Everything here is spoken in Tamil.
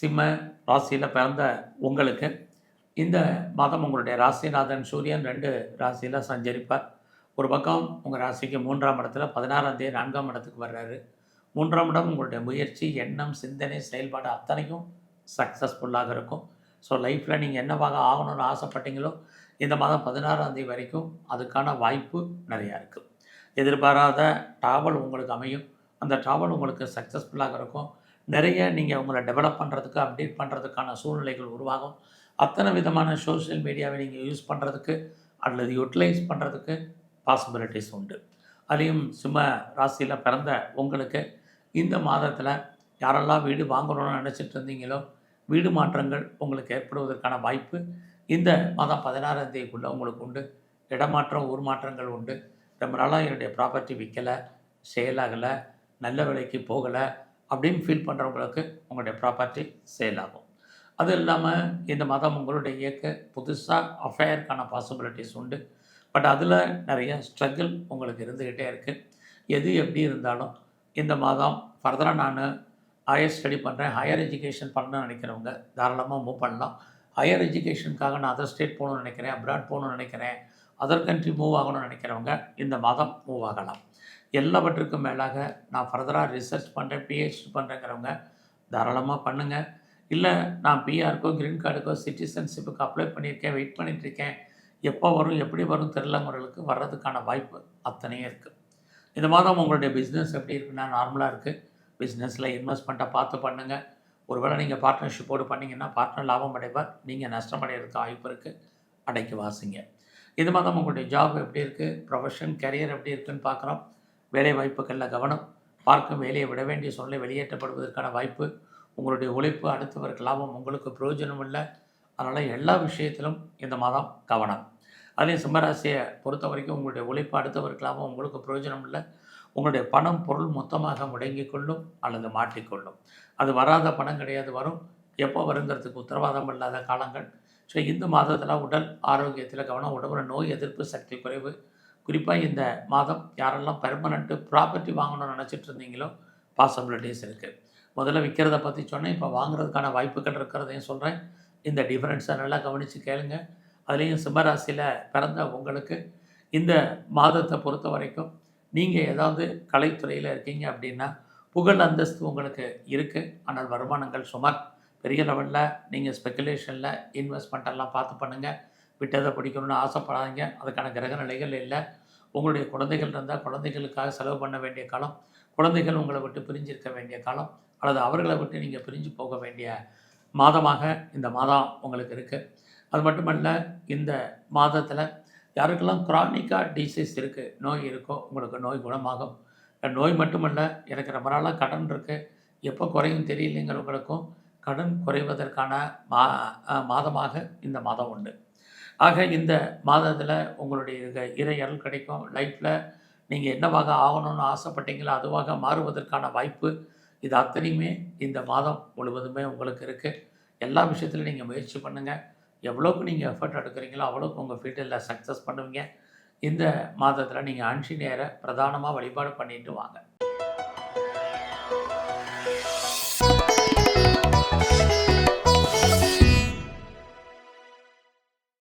சிம்ம ராசியில் பிறந்த உங்களுக்கு இந்த மாதம் உங்களுடைய ராசிநாதன் சூரியன் ரெண்டு ராசியில் சஞ்சரிப்பார். ஒரு பக்கம் உங்கள் ராசிக்கு மூன்றாம் இடத்துல பதினாறாம் தேதி நான்காம் இடத்துக்கு வர்றாரு. மூன்றாம் இடம் உங்களுடைய முயற்சி எண்ணம் சிந்தனை செயல்பாடு அத்தனைக்கும் சக்ஸஸ்ஃபுல்லாக இருக்கும். ஸோ லைஃப்பில் நீங்கள் என்னவாக ஆகணும்னு ஆசைப்பட்டீங்களோ இந்த மாதம் பதினாறாம் தேதி வரைக்கும் அதுக்கான வாய்ப்பு நிறையா இருக்குது எதிர்பாராத ட்ராவல் உங்களுக்கு அமையும். அந்த ட்ராவல் உங்களுக்கு சக்ஸஸ்ஃபுல்லாக இருக்கும். நிறைய நீங்கள் உங்களை டெவலப் பண்ணுறதுக்கு அப்டேட் பண்ணுறதுக்கான சூழ்நிலைகள் உருவாகும். அத்தனை விதமான சோஷியல் மீடியாவை நீங்கள் யூஸ் பண்ணுறதுக்கு அல்லது யூட்டிலைஸ் பண்ணுறதுக்கு பாசிபிலிட்டிஸ் உண்டு. அதுலேயும் சிம்ம ராசியில் பிறந்த உங்களுக்கு இந்த மாதத்தில் யாரெல்லாம் வீடு வாங்கணும்னு நினச்சிட்டு இருந்தீங்களோ வீடு மாற்றங்கள் உங்களுக்கு ஏற்படுவதற்கான வாய்ப்பு இந்த மாதம் பதினாறாம் தேதிக்குள்ளே உங்களுக்கு உண்டு. இடமாற்றம் ஊர் மாற்றங்கள் உண்டு. ரொம்ப நாளாக என்னுடைய ப்ராப்பர்ட்டி விற்கலை செயலாகலை நல்ல விலைக்கு போகலை அப்படின்னு ஃபீல் பண்ணுறவங்களுக்கு உங்களுடைய ப்ராப்பர்ட்டி சேல் ஆகும். அது இல்லாமல் இந்த மதம் உங்களுடைய இயக்க புதுசாக அஃபேருக்கான பாசிபிலிட்டிஸ் உண்டு. பட் அதில் நிறைய ஸ்ட்ரகிள் உங்களுக்கு இருந்துக்கிட்டே இருக்குது எது எப்படி இருந்தாலும் இந்த மாதம் ஃபர்தராக நான் ஹையர் ஸ்டடி பண்ணுறேன் ஹையர் எஜுகேஷன் பண்ணணும்னு நினைக்கிறவங்க தாராளமாக மூவ் பண்ணலாம். ஹையர் எஜுகேஷனுக்காக நான் அதர் ஸ்டேட் போகணும்னு நினைக்கிறேன் அப்ராட் போகணும்னு நினைக்கிறேன். அதர் கண்ட்ரி மூவ் ஆகணும்னு நினைக்கிறவங்க இந்த மாதம் மூவ் ஆகலாம். எல்லாவற்றுக்கும் மேலாக நான் ஃபர்தராக ரிசர்ச் பண்ணுறேன் பிஹெச்டி பண்ணுறேங்கிறவங்க தாராளமாக பண்ணுங்கள் இல்லை நான் பிஆருக்கோ க்ரீன் கார்டுக்கோ சிட்டிசன்ஷிப்புக்கு அப்ளை பண்ணியிருக்கேன் வெயிட் பண்ணிகிட்ருக்கேன் எப்போ வரும் எப்படி வரும் தெரிலங்கிறவங்களுக்கு வர்றதுக்கான வாய்ப்பு அத்தனையும் இருக்குது இந்த மாதம் உங்களுடைய பிஸ்னஸ் எப்படி இருக்குன்னா நார்மலாக இருக்குது பிஸ்னஸில் இன்வெஸ்ட்மெண்ட்டை பார்த்து பண்ணுங்கள் ஒருவேளை நீங்கள் பார்ட்னர்ஷிப்போடு பண்ணிங்கன்னா பார்ட்னர் லாபம் அடைவார். நீங்கள் நஷ்டம் அடைகிறதுக்கு வாய்ப்பு இருக்குது அடைக்கு வாசிங்க. இது மாதம் உங்களுடைய ஜாப் எப்படி இருக்குது ப்ரொஃபஷன் கரியர் எப்படி இருக்குதுன்னு பார்க்குறோம். வேலை வாய்ப்புகளில் கவனம். பார்க்கும் வேலையை விட வேண்டிய சூழ்நிலை வெளியேற்றப்படுவதற்கான வாய்ப்பு. உங்களுடைய உழைப்பு அடுத்தவருக்கு லாபம் உங்களுக்கு பிரயோஜனம் இல்லை. அதனால் எல்லா விஷயத்திலும் இந்த மாதம் கவனம். அதே சிம்மராசியை பொறுத்த வரைக்கும் உங்களுடைய உழைப்பு அடுத்தவருக்கு லாபம் உங்களுக்கு பிரயோஜனம் இல்லை. உங்களுடைய பணம் பொருள் மொத்தமாக முடங்கிக் கொள்ளும் அல்லது மாட்டிக்கொள்ளும் அது வராத பணம் கிடையாது. வரும். எப்போ வருங்கிறதுக்கு உத்தரவாதம் இல்லாத காலங்கள். ஸோ இந்த மாதத்தில் உடல் ஆரோக்கியத்தில் கவனம் உடம்புல நோய் எதிர்ப்பு சக்தி குறைவு. குறிப்பாக இந்த மாதம் யாரெல்லாம் பெர்மனண்ட்டு ப்ராப்பர்ட்டி வாங்கணும்னு நினச்சிட்டு இருந்தீங்களோ பாசிபிலிட்டிஸ் இருக்குது முதல்ல விற்கிறத பற்றி சொன்னேன் இப்போ வாங்குறதுக்கான வாய்ப்புகள் இருக்கிறதையும் சொல்கிறேன் இந்த டிஃப்ரென்ஸை நல்லா கவனித்து கேளுங்க. அதுலேயும் சிம்மராசியில் பிறந்த உங்களுக்கு இந்த மாதத்தை பொறுத்த வரைக்கும் நீங்கள் ஏதாவது கலைத்துறையில் இருக்கீங்க அப்படின்னா புகழ் அந்தஸ்து உங்களுக்கு இருக்குது ஆனால் வருமானங்கள் சுமார் பெரிய லெவலில் நீங்கள் ஸ்பெக்குலேஷனில் இன்வெஸ்ட்மெண்ட்டெல்லாம் பார்த்து பண்ணுங்கள் விட்டதை பிடிக்கணும்னு ஆசைப்படாதீங்க. அதுக்கான கிரக நிலைகள் இல்லை. உங்களுடைய குழந்தைகள் இருந்தால் குழந்தைகளுக்காக செலவு பண்ண வேண்டிய காலம் குழந்தைகள் உங்களை விட்டு பிரிஞ்சிருக்க வேண்டிய காலம் அல்லது அவர்களை விட்டு நீங்கள் பிரிஞ்சு போக வேண்டிய மாதமாக இந்த மாதம் உங்களுக்கு இருக்குது அது மட்டுமல்ல இந்த மாதத்தில் யாருக்கெல்லாம் குரானிக்காக டிசீஸ் இருக்குது நோய் இருக்கோ உங்களுக்கு நோய் குணமாகும். நோய் மட்டுமல்ல எனக்கு ரொம்ப நாளாக கடன் இருக்குது எப்போ குறையும் தெரியலைங்கிறவங்களுக்கும் கடன் குறைவதற்கான மா மாதமாக இந்த மாதம் உண்டு. ஆக இந்த மாதத்தில் உங்களுடைய இக- கிடைக்கும். லைஃப்பில் நீங்கள் என்னவாக ஆகணும்னு ஆசைப்பட்டீங்களோ அதுவாக மாறுவதற்கான வாய்ப்பு இது அத்தனையுமே இந்த மாதம் முழுவதுமே உங்களுக்கு இருக்குது எல்லா விஷயத்துலையும் நீங்கள் முயற்சி பண்ணுங்கள் எவ்வளோக்கு நீங்கள் எஃபர்ட் எடுக்கிறீங்களோ அவ்வளோக்கு உங்கள் ஃபீல்டில் சக்ஸஸ் பண்ணுவீங்க. இந்த மாதத்தில் நீங்கள் ஆஞ்சநேயரை பிரதானமாக வழிபாடு பண்ணிட்டு வாங்க.